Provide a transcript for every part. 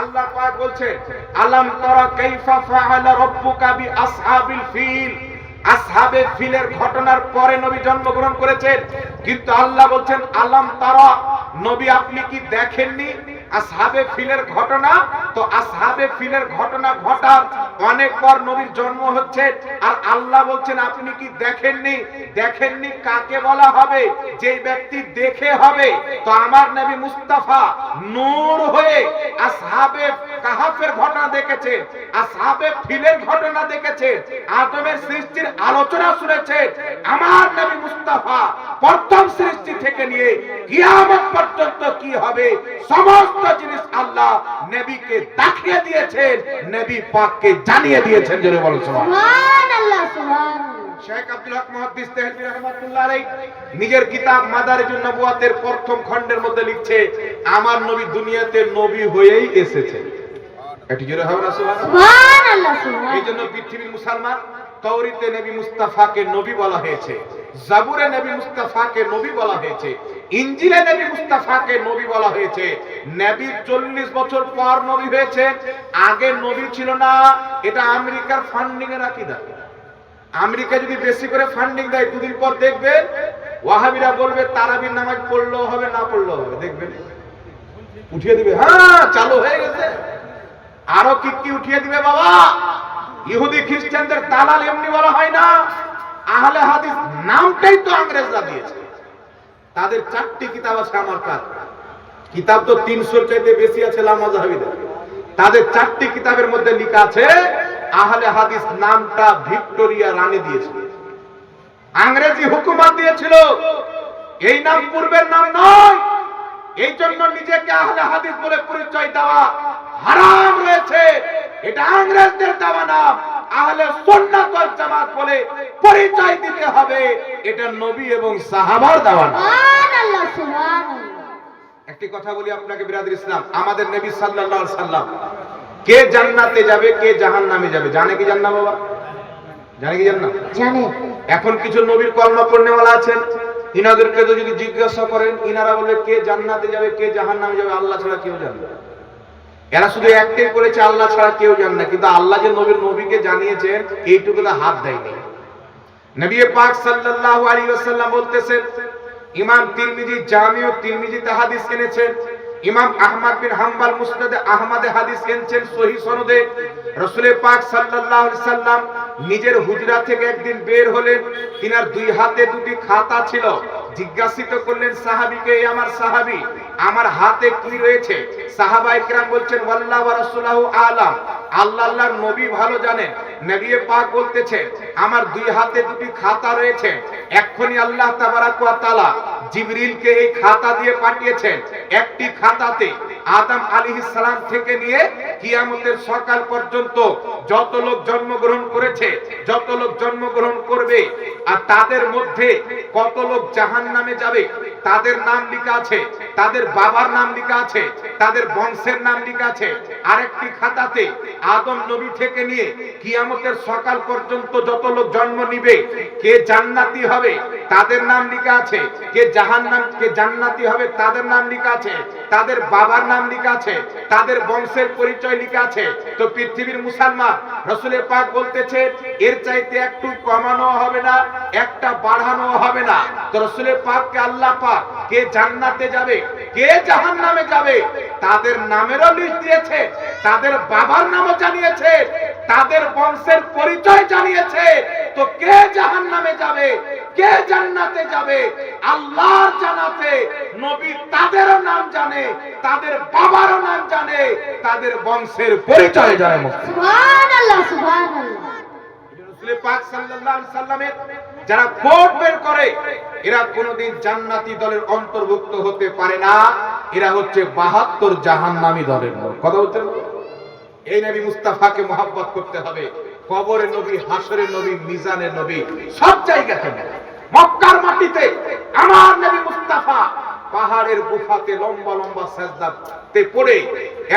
আল্লাহ পাক বলছেন, আলাম তারা কাইফা ফাআলা রাব্বুকা বি আসহাবিল ফিল। আসহাবে ফিলের ঘটনার পরে নবী জন্মগ্রহণ করেছেন। কিন্তু আল্লাহ বলছেন, আলাম তারা, নবী আপনি কি দেখেননি? আসহাবে ফিলের ঘটনা তো আসহাবে ফিলের ঘটনা ঘটার অনেক পর নবীর জন্ম হচ্ছে। আর আল্লাহ বলছেন, আপনি কি দেখেননি? দেখেননি কাকে বলা হবে? যে ব্যক্তি দেখে হবে। তো আমার নবী মুস্তাফা নূর হয়ে আসহাবে কাহাফের ঘটনা দেখেছে আসহাবে ফিলের ঘটনা দেখেছে আদমের সৃষ্টির আলোচনা শুনেছে আমার নবী মুস্তাফা প্রথম সৃষ্টি থেকে নিয়ে কিয়ামত পর্যন্ত কি হবে, সমস্ত জিনিস আল্লাহ নবীকে দেখিয়ে দিয়েছেন নবী পাককে জানিয়ে দিয়েছেন জোরে বলো সুবহানাল্লাহ শেখ আব্দুল হক মুহাদ্দিস তেহলবি রাহমাতুল্লাহ আলাইহি নিজের কিতাব মাদারিজুন নবুয়াতের প্রথম খণ্ডের মধ্যে লিখছে আমার নবী দুনিয়াতে নবী হয়েই এসেছে। এটি জোরে হবে না সুবহানাল্লাহ? সুবহানাল্লাহ এই জন্য পৃথিবীর মুসলমান তৌরিতে নবী মুস্তাফাকে নবী বলা হয়েছে। জাবুরে নবী মুস্তাফাকে নবী বলা হয়েছে ইঞ্জিলে নবী মুস্তাফাকে নবী বলা হয়েছে। নবী চল্লিশ বছর পর নবী হয়েছে, আগে নবী ছিল না, এটা আমেরিকার ফান্ডিং এর আকিদা। আমেরিকা যদি বেশি করে ফান্ডিং দেয়, দুদিন পর দেখবেন, ওয়াহাবিরা বলবে, তারাবির নামাজ পড়লেও হবে, না পড়লেও হবে, দেখবেন। উঠিয়ে দিবে হ্যাঁ চালু হয়ে গেছে। আরও কি কি উঠিয়ে দিবে বাবা? ইহুদি খ্রিস্টানদের দালাল এমনি বলা হয় না। আহলে হাদিস নামটাই তো আংরেজরা দিয়েছে। তাদের চারটি কিতাব আছে আমার কাছে। কিতাব তো তিনশোর চাইতে বেশি আছে লামাজাহাবিদের তাদের চারটি কিতাবের মধ্যে লিখা আছে, আহলে হাদিস নামটা ভিক্টোরিয়া রানী দিয়েছিল আংরেজি হুকুমত দিয়েছিল, এই নাম পূর্বের নাম নয়। এই জন্য নিজেকে আহলে হাদিস বলে পরিচয় দেওয়া হারাম রয়েছে। এটা ইংরেজদের দেওয়া নাম। আহলে সুন্নাত ওয়াল জামাত বলে পরিচয় দিতে হবে। এটা নবী এবং সাহাবার দেওয়া নাম। সুবহানাল্লাহ সুবহানাল্লাহ। একটি কথা বলি আপনাকে বিরাদর ইসলাম। আমাদের নবী সাল্লাল্লাহু আলাইহি সাল্লাম কে জান্নাতে যাবে কে জাহান্নামে যাবে? জানে কি জান্না বাবা? জানে কি জান্না জানে। এখন কিছু নবীর কর্ম পড়নেওয়ালা আছেন। ইনাদেরকে তো যদি জিজ্ঞাসা করেন, ইনারা বলবে কে জান্নাতে যাবে, কে জাহান নামে যাবে, আল্লাহ ছাড়া কেউ জানে এরা শুধু একটাই করেছে, আল্লাহ ছাড়া কেউ জান না। কিন্তু আল্লাহ যে নবীর নবীকে জানিয়েছেন এইটুকুতে হাত দেয়নি। নবী পাক সাল্লাল্লাহু আলাইহি ওয়াসাল্লাম বলতেছেন, ইমাম তিরমিজি, জামিউ তিরমিজিতে হাদিস এনেছেন ইমাম আহমদ বিন হাম্বল মুসনাদে আহমদে হাদিস এনেছেন সহি সনদে। রাসূলের পাক সাল্লাল্লাহু আলাইহি সাল্লাম নিজের হুজরা থেকে একদিন বের হলেন, তিনার দুই হাতে দুটি খাতা ছিল। জিজ্ঞাসিত করলেন সাহাবীকে "এ আমার সাহাবী? আমার হাতে কি রয়েছে? সাহাবা ইকরাম বলছেন, ওয়াল্লাহ ওয়া রাসূলুহু আলাম। আল্লাহ আল্লাহর নবী ভালো জানেন। নবী পাক বলতেছে, আমার দুই হাতে দুটি খাতা রয়েছে। এক্ষুনি আল্লাহ তাবারাক ওয়া তাআলা জিবরিলকে এই খাতা দিয়ে পাঠিয়েছেন। একটি খাতাতে আদম আলাইহিস সালাম থেকে নিয়ে কিয়ামতের সকাল পর্যন্ত যত লোক জন্মগ্রহণ করেছে, যত লোক জন্মগ্রহণ করবে, আর তাদের মধ্যে কত লোক জাহান নামে যাবে, তাদের নাম লেখা আছে তাদের বাবার নাম লেখা আছে, তাদের বংশের নাম লেখা আছে। আরেকটি খাতাতে আদম নবী থেকে নিয়ে কিয়ামতের সকাল পর্যন্ত যত লোক জন্ম নিবে, কে জান্নাতি হবে তাদের নাম লেখা আছে, কে জাহান্নাম, কে জান্নাতি হবে তাদের নাম লেখা আছে, তাদের বাবার নাম লেখা আছে, তাদের বংশের পরিচয় লেখা আছে। তো পৃথিবীর মুসলমান রসুলের পাক বলতেছে, এর চাইতে একটু কমানো হবে না, একটা বাড়ানো হবে না। তো রসুলের পাককে আল্লাহ পাক কে জান্নাতে যাবে কে জাহান্নামে যাবে? তাদের নামেরও লিস্ট দিয়েছে, তাদের বাবার নামও জানিয়েছে, তাদের বংশের পরিচয় জানিয়েছে। তো কে জাহান্নামে যাবে? কে জান্নাতে যাবে? আল্লাহর জানাতে নবী তাদেরও নাম জানে, তাদের বাবারও নাম জানে, তাদের বংশের পরিচয় জানে সুবহানাল্লাহ সুবহানাল্লাহ। রাসূল পাক সাল্লাল্লাহু সাল্লামের যারা ভোট বের করে, এরা কোনোদিন জান্নাতি দলের অন্তর্ভুক্ত হতে পারে না। এরা হচ্ছে 72 জাহান্নামী দলের লোক। কথা বলছেন? এই নবী মুস্তাফাকে মহব্বত করতে হবে। কবরের নবী হাসরের নবী মিজানের নবী, সব জায়গাতে মক্কার মাটিতে আমার নবী মুস্তাফা পাহাড়ের গুফাতে লম্বা লম্বা সেজদাতে পড়ে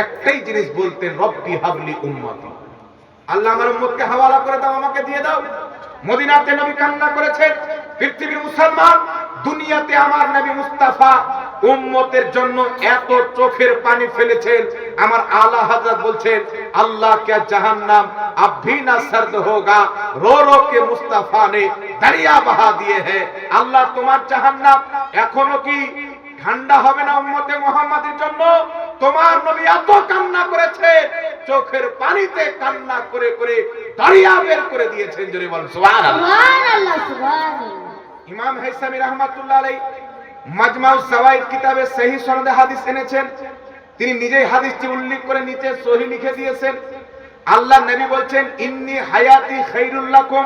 একটাই জিনিস বলতেন, রব্বি হাবলি উম্মতি। আল্লাহ আমার উম্মতকে হাওয়ালা করে দাও আমাকে দিয়ে দাও মদিনাতে নবী কান্না করেছেন পৃথিবীর মুসলমান দুনিয়াতে আমার নবী মুস্তাফা উম্মতের জন্য এত চোখের পানি ফেলেছেন আমার আলা হযরত বলছেন আল্লাহ কে জাহান্নাম अब भी ना सर्द होगा रो रो के मुस्तफा ने दरिया बहा दिए हैं আল্লাহ তোমার জাহান্নাম এখনো কি ঠান্ডা হবে না উম্মতে মুহাম্মাদের জন্য তোমার নবী এত কান্না করেছে চোখের পানিতে কান্না করে করে দরিয়া বের করে দিয়েছেন জোরে বল ইমাম হাইসামি রহমাতুল্লাহ আলাই মাজমাউ সাওয়াইদ কিতাবে সহি সনদে হাদিস এনেছেন। তিনি নিজেই হাদিসটি উল্লেখ করে নিচে সহি লিখে দিয়েছেন। আল্লাহ নবী বলছেন ইন্নি হায়াতি খাইরুল লাকুম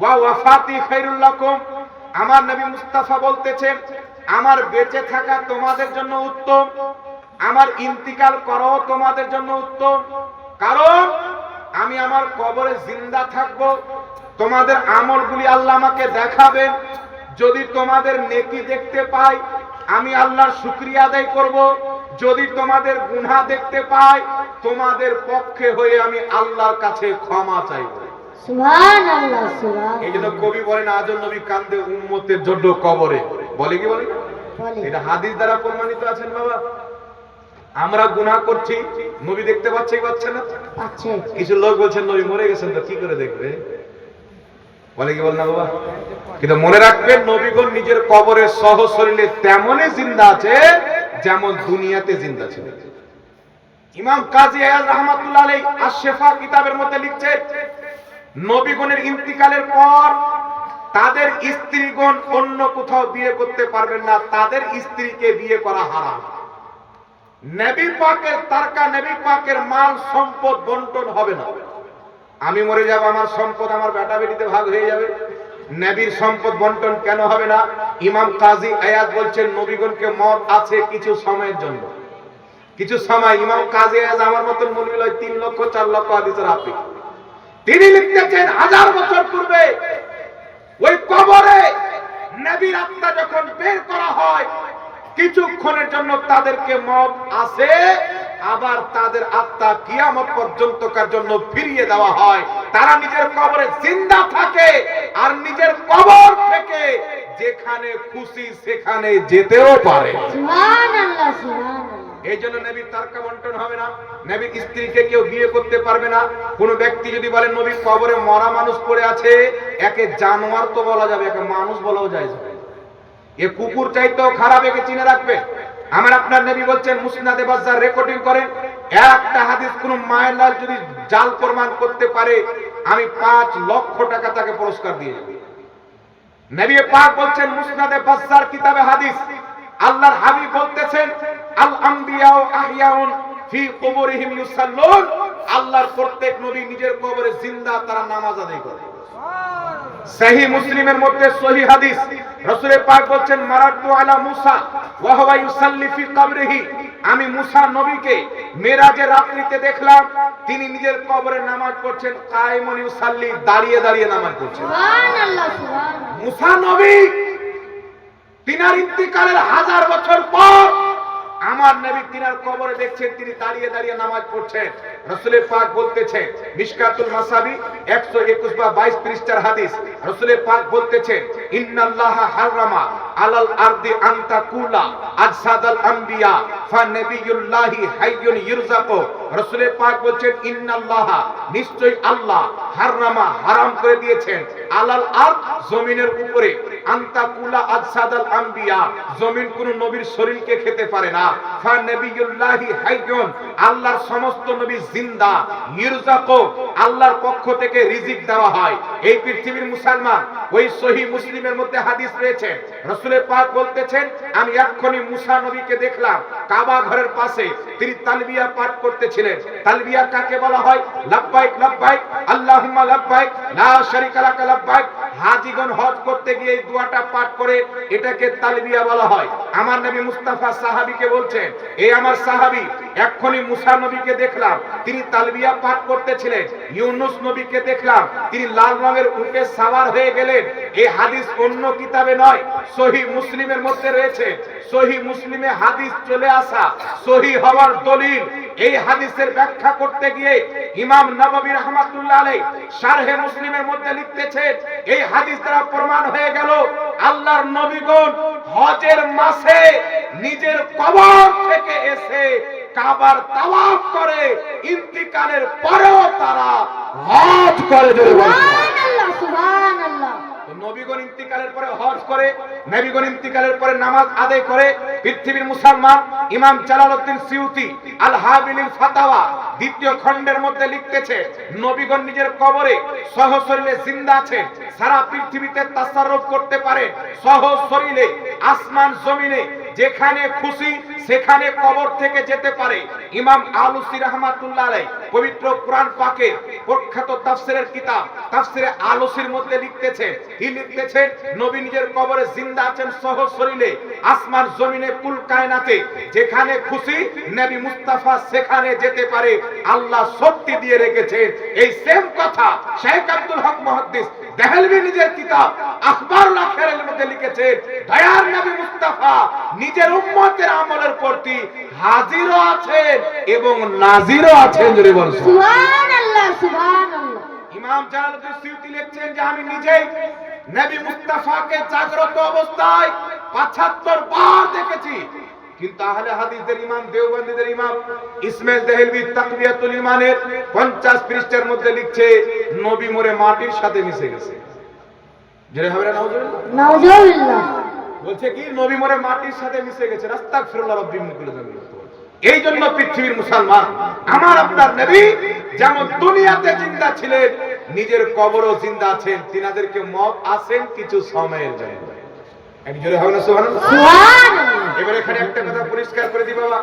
ওয়া ওয়াফাতি খাইরুল লাকুম। আমার নবী মুস্তাফা বলতেছেন আমার বেঁচে থাকা তোমাদের জন্য উত্তম। আমার ইন্তিকাল করো তোমাদের জন্য উত্তম। কারণ আমি আমার কবরে জিন্দা থাকব। তোমাদের আমলগুলি আল্লাহ আমাকে দেখাবেন। যদি তোমাদের নেকি দেখতে পাই আমি আল্লাহর শুকরিয়া আদায় করব। যদি তোমাদের গুনাহ দেখতে পাই তোমাদের পক্ষে হয়ে আমি আল্লাহর কাছে ক্ষমা চাইব। এই জন্য কবি বলেন আজন নবী কান্দে উম্মতের জন্য কবরে। বলে কি বলে? বলে। এটা হাদিস দ্বারা প্রমাণিত আছেন বাবা। আমরা গুনাহ করছি নবী দেখতে পাচ্ছে পাচ্ছে না পাচ্ছে কিছু লোক বলছেন নবী মরে গেছেন তো কি করে দেখবে? বলে কি বল না বাবা? কিন্তু মনে রাখবেন নবীগণ নিজের কবরের সহ শরীরে তেমনই জিন্দা আছে যেমন দুনিয়াতে জিন্দা ছিল। ইমাম কাজী আয়াজ রহমাতুল্লাহ আলাই আশ-শিফা কিতাবের মধ্যে লিখছে নবীগণের ইন্তিকালের পর তাদের স্ত্রীগণ অন্য কোথাও বিয়ে করতে পারবেন না তাদের স্ত্রীকে বিয়ে করা হারাম। নবী পাকের তারকা, নবী পাকের মাল, সম্পদ বন্টন হবে না। আমি মরে যাব, আমার সম্পদ আমার বেটা বেটিতে ভাগ হয়ে যাবে। নবীর সম্পদ বন্টন কেন হবে না? ইমাম কাজী আয়াত বলছেন, নবীগণকে মত আছে কিছু সময়ের জন্য। কিছু সময়, ইমাম কাজী আয়াজ আমার মতন মূলবিল হয় তিন লক্ষ, চার লক্ষ হাদিসের হাফি তিনি লিখতেছেন, হাজার বছর পূর্বে, ওই কবরে নবীর আত্মা যখন বের করা কিছুক্ষণের জন্য তাদেরকে মত আসে আবার তাদের আত্মা কিয়ামত পর্যন্তকার জন্য ফিরিয়ে দেওয়া হয়। তারা নিজের কবরে জিন্দা থাকে আর নিজের কবর থেকে যেখানে খুশি সেখানে যেতেও পারে। এই জন্য নবীর তারকা বন্টন হবে না। নবীর স্ত্রীকে কেউ বিয়ে করতে পারবে না। কোন ব্যক্তি যদি বলেন নবীর কবরে মরা মানুষ পড়ে আছে একে জানোয়ার তো বলা যাবে একে মানুষ বলাও যায় এ কুকুর চাইতেও খারাপ একে চিনে রাখবে। আমার আপনার নবী বলছেন, মুসনাদে বাজার রেকর্ডিং করেন, একটা হাদিস কোন মায়ের লাল যদি জাল প্রমাণ করতে পারে, আমি পাঁচ লক্ষ টাকা তাকে পুরস্কার দিয়ে নবী পাক বলছেন, মুসনাদে বাজ্জার কিতাবে হাদিস, আল্লাহর হাবিব বলতেছেন, আল আম্বিয়াউ আহিয়াউন ফি কুবুরিহিম ইউসাল্লুন, আল্লাহর প্রত্যেক নবী নিজের কবরে জিন্দা তারা নামাজ আদায় করে। সহি মুসলিমের মধ্যে সহি হাদিস। রাসূলের পাক বলছেন মারাতু আলা মুসা ওয়া হুয়া ইউসাল্লি ফি কবরিহি। আমি মুসা নবীকে মেরাজের রাত্রিতে দেখলাম তিনি নিজের কবরে নামাজ পড়ছেন কায়েমুন ইউসাল্লি দাঁড়িয়ে দাঁড়িয়ে নামাজ পড়ছেন। সুবহানাল্লাহ সুবহানাল্লাহ। মুসা নবী তিনার ইন্তিকালের হাজার বছর পর আমার নবী তিনার কবরে দেখছেন, তিনি দাঁড়িয়ে দাঁড়িয়ে নামাজ পড়ছেন। রসুলের পাক বলতেছে মিসকাতুল মাসাবি 121 বা 22 পৃষ্ঠার হাদিস। রসুলের পাক বলতেছেন আলাল আরদি আজসাদাল ফা নবিয়ুল্লাহি হাইয়ুন ইরজাকু রসুলের পাক নিশ্চয়ই আল্লাহ হারামা করে দিয়েছেন। আলাল জমিনের উপরে। আজসাদাল জমিন কোন নবীর শরীরকে খেতে পারে না। ফা নবিয়ুল্লাহি হাইয়ুন, আল্লাহর সমস্ত নবী জিন্দা ইরজাকু আল্লাহর পক্ষ থেকে রিজিক দেওয়া হয়। এই পৃথিবীর মুসলমান, ওই সহি মুসলিমের মধ্যে হাদিস রয়েছে রসুলের পাক বলতেছেন, আমি এক্ষুনি মুসা নবীকে দেখলাম, কাবা ঘরের পাশে তিনি তালবিয়া পাঠ করতেছিলেন। তালবিয়া কাকে বলা হয়? লাব্বাইক লাব্বাইক, আল্লাহুম্মা লাব্বাইক, লা শারিকা লাকা লাব্বাইক। হাজিগণ হজ করতে গিয়ে এই দোয়াটা পাঠ করে এটাকে তালবিয়া বলা হয়। আমার নবী মুস্তাফা সাহাবীকে বলছেন এই আমার সাহাবী এক্ষুনি মুসা নবীকে দেখলাম, তিনি তালবিয়া পাঠ করতেছিলেন, ইউনুস নবীকে দেখলাম, তিনি লাল রঙের উঠে সাওয়ার হয়ে গেলেন। এই হাদিস অন্য কিতাবে নয়, সহি মুসলিমের মধ্যে রয়েছে। সহি মুসলিমে হাদিস চলে আসা, সহি হওয়ার দলিল। এই হাদিসের ব্যাখ্যা করতে গিয়ে ইমাম নববী রহমাতুল্লাহ আলাই শারহে মুসলিমের মধ্যে লিখতেছে এই হাদিস দ্বারা প্রমাণ হয়ে গেল, আল্লাহর নবীগণ হজের মাসে নিজের কবর থেকে এসে কাবার তাওয়াফ করে ইন্তিকালের পরেও তারা হজ করে জোরে বলুন। সুবহানাল্লাহ সুবহানাল্লাহ তো নবীগণ ইন্তিকালের পরে হজ করে নবীগণ ইন্তিকালের পরে নামাজ আদায় করে পৃথিবীর মুসলমান ইমাম জালালউদ্দিন সিউতি আল হাবিলিল ফাতাওয়া দ্বিতীয় খণ্ডের মধ্যে লিখতেছে নবীগণ নিজের কবরে জিন্দা আছে সারা পৃথিবীতে করতে পারে সহশরীরে আসমান জমিনে যেখানে খুশি সেখানে কবর থেকে যেতে পারে। ইমাম আলুসি রহমাতুল্লাহ পবিত্র কোরআন পাকে প্রখ্যাত তাফসিরের কিতাব। তাফসিরে আলুসির মধ্যে লিখতেছেন কি লিখতেছেন নবী নিজের কবরে জিন্দা আছেন সহ শরীরে, আসমান জমিনে কুল কায়নাতে। যেখানে খুশি নবী মুস্তাফা সেখানে যেতে পারে। আল্লাহ শক্তি দিয়ে রেখেছেন। এই সেম কথা শেখ আব্দুল হক মুহাদ্দিস দেহলভি নিজের কিতাব আখবার আখিরের মধ্যে লিখেছেন, দয়ার নবী মুস্তাফা নিজের উম্মতের আমলের প্রতি হাজিরও আছেন এবং নাজিরও আছেন যদি বলছেন সুবহানাল্লাহ। সুবহানাল্লাহ ইমাম জালালউদ্দিন সিউতি লিখছেন যে আমি নিজেই নবী মুস্তাফাকে জাগ্রত অবস্থায় 75 বার দেখেছি। কিন্তু আহলে হাদিসদের ইমাম দেওবন্দীদের ইমাম ইসমাইল দেহলভি তাকবিয়াতুল ইমানের 50 পৃষ্ঠার মধ্যে লিখছে নবী মরে মাটির সাথে মিশে গেছে। জেরে হবে না নাউজুবিল্লাহ? নাউজুবিল্লাহ। বলছে কি নবী মরে মাটির সাথে মিশে গেছে রাস্তাগফিরুল্লাহ রাব্বি মিন কুল্লি যামবিন এই জন্য পৃথিবীর মুসলমান আমার আপনার নবী যেমন দুনিয়াতে জিন্দা ছিলেন নিজের কবরও জিন্দা আছেন তিনাদেরকে মত আছেন কিছু সময়ের জন্য। জোরে হবে না সুবহানাল্লাহ? এবার এখানে একটা কথা পরিষ্কার করে দি বাবা।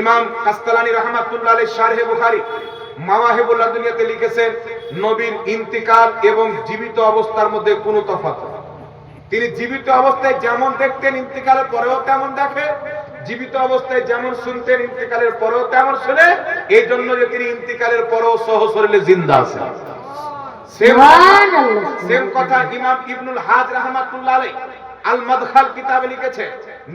ইমাম কাস্তালানি রহমাতুল্লাহ আলাইহি শারহে বুখারী মাওয়াহিবুল্লাহ দুনিয়াতে লিখেছেন নবীর ইন্তিকাল এবং জীবিত অবস্থার মধ্যে কোনো তফাৎ তিনি জীবিত অবস্থায় যেমন দেখতেন ইন্তকালের পরেও তেমন দেখে। জীবিত অবস্থায় যেমন শুনতেন ইন্তেকালের পরেও তেমন শুনে। এই জন্য যে তিনি ইন্তেকালের পরেও সহ শরীরে জিন্দা আছেন। সেম কথা ইমাম ইবনুল হাজ রাহমাতুল্লাহ আল মাদখাল কিতাবে লিখেছে।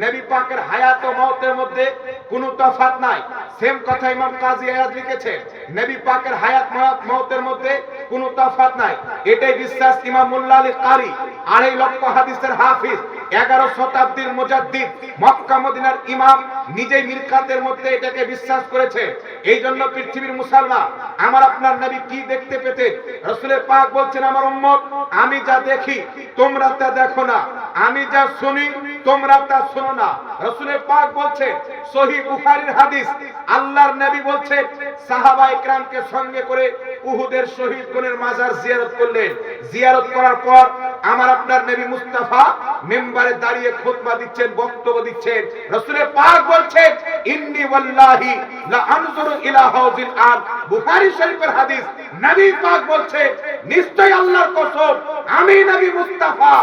নবী পাকের হায়াত ও মওতের মধ্যে কোনো তফাৎ নাই। সেম কথা ইমাম কাজী আয়াজ লিখেছে নবী পাকের হায়াত মওত মওতের মধ্যে কোনো তফাৎ নাই। এটাই বিশ্বাস ইমাম মুল্লা আলী কারি, আড়াই লক্ষ হাদিসের হাফিজ, এগারো শতাব্দীর মুজাদ্দিদ, মক্কা মদিনার ইমাম নিজেই মিরকাতের মধ্যে এটাকে বিশ্বাস করেছে এই জন্য পৃথিবীর মুসলমান, আমার আপনার নবী কি দেখতে পেতেন? রসুলের পাক বলছেন, আমার উম্মত, আমি যা দেখি, তোমরা তা দেখো না। আমি যা শুনি, তোমরা তা শোনো না। রসুলের পাক বলছে সহি বুখারীর হাদিস, আল্লাহর নবী বলছেন, সাহাবা ইকরামকে সঙ্গে করে উহুদের শহীদ কোনের মাজার জিয়ারত করলেন। জিয়ারত করার পর আমার আপনার নবী মুস্তাফা মেম্বারে দাঁড়িয়ে খুতবা দিচ্ছেন, বক্তব্য দিচ্ছেন। রসুলের পাক বলছেন, ইন্নি ওয়াল্লাহি লা আনজুরু ইলা হাউজিল আন বুখারী শরীফের হাদিস, নবী পাক বলছেন নিশ্চয় আল্লাহর কসম, আমি নবী মুস্তাফা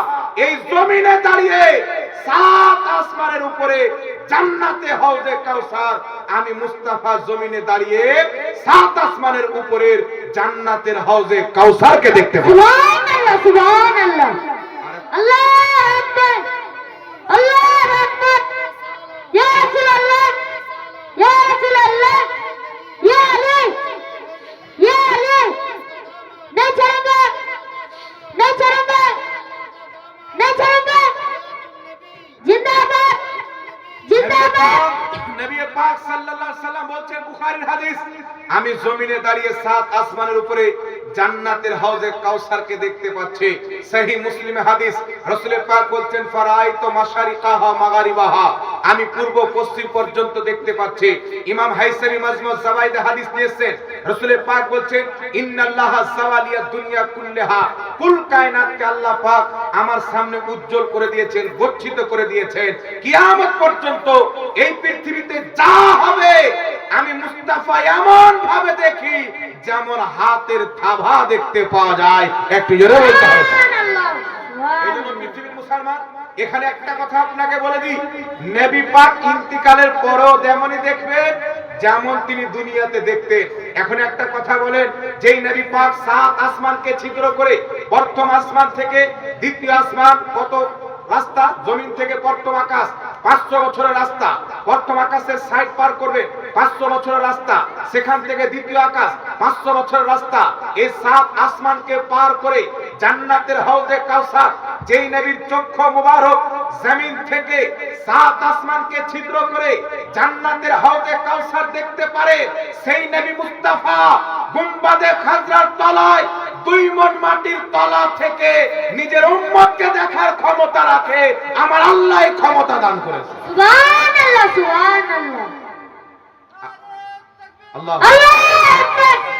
এই জমিনে দাঁড়িয়ে সাত আসমানের উপরে জান্নাতে হাউজে কাউসার। আমি মুস্তাফা জমিনে দাঁড়িয়ে সাত আসমানের উপরের জান্নাতের হাউজে কাউসারকে দেখতে পাই সুবহানাল্লাহ সুবহানাল্লাহ। আল্লাহু! আমি জমিনে দাঁড়িয়ে সাত আসমানের উপরে জান্নাতের হাউজে কাউসারকে দেখতে পাচ্ছি। সহিহ মুসলিমে হাদিস, রাসূলের পাক বলছেন, ফারাইতু মাশারিকাহা মাগারিবাহা। আমি পূর্ব পশ্চিম পর্যন্ত দেখতে পাচ্ছি। ইমাম হাইসামি মাজমু জাওয়াইদ হাদিস নিয়েছেন। রাসূলের পাক বলছেন, ইন্নাল্লাহা সাওয়ালিয়া দুনিয়া কুল্লাহা। কুল কায়নাতকে আল্লাহ পাক আমার সামনে উজ্জ্বল করে দিয়েছেন, গচ্ছিত করে দিয়েছেন। কিয়ামত পর্যন্ত এই পৃথিবীতে যা হবে, আমি মুস্তাফা এমন ভাবে দেখি যেমন হাতের থাবা দেখতে পাওয়া যায়। একটু জোরে বলতে হবে। মুসলমান এখানে একটা কথা আপনাকে বলে দিই। নবী পাক ইন্তিকালের পরেও যেমনই দেখবেন যেমন তিনি দুনিয়াতে দেখতে। এখন একটা কথা বলেন যেই নবী পাক সাত আসমানকে ছিদ্র করে প্রথম আসমান থেকে দ্বিতীয় আসমান কত রাস্তা? জমিন থেকে প্রথম আকাশ। পাঁচশো বছরের রাস্তা। প্রথম আকাশের সাইড পার করবে পাঁচশো বছরের রাস্তা। সেখান থেকে দ্বিতীয় আকাশ, পাঁচশো বছরের রাস্তা। এই সাত আসমানকে পার করে জান্নাতের হাউজে কাউসার, যেই নবীর চক্ষু মুবারক, জমিন থেকে সাত আসমানকে ছিদ্র করে জান্নাতের হাউজে কাউসার দেখতে পারে। সেই নবী মুস্তাফা গুম্বাদে খাজরার তলায় দুই মন মাটির তলা থেকে নিজের উম্মতকে দেখার ক্ষমতা রাখে আমার আল্লাহ ক্ষমতা দান করেছে। সুবহানাল্লাহ সুবহানাল্লাহ। আল্লাহ। আল্লাহু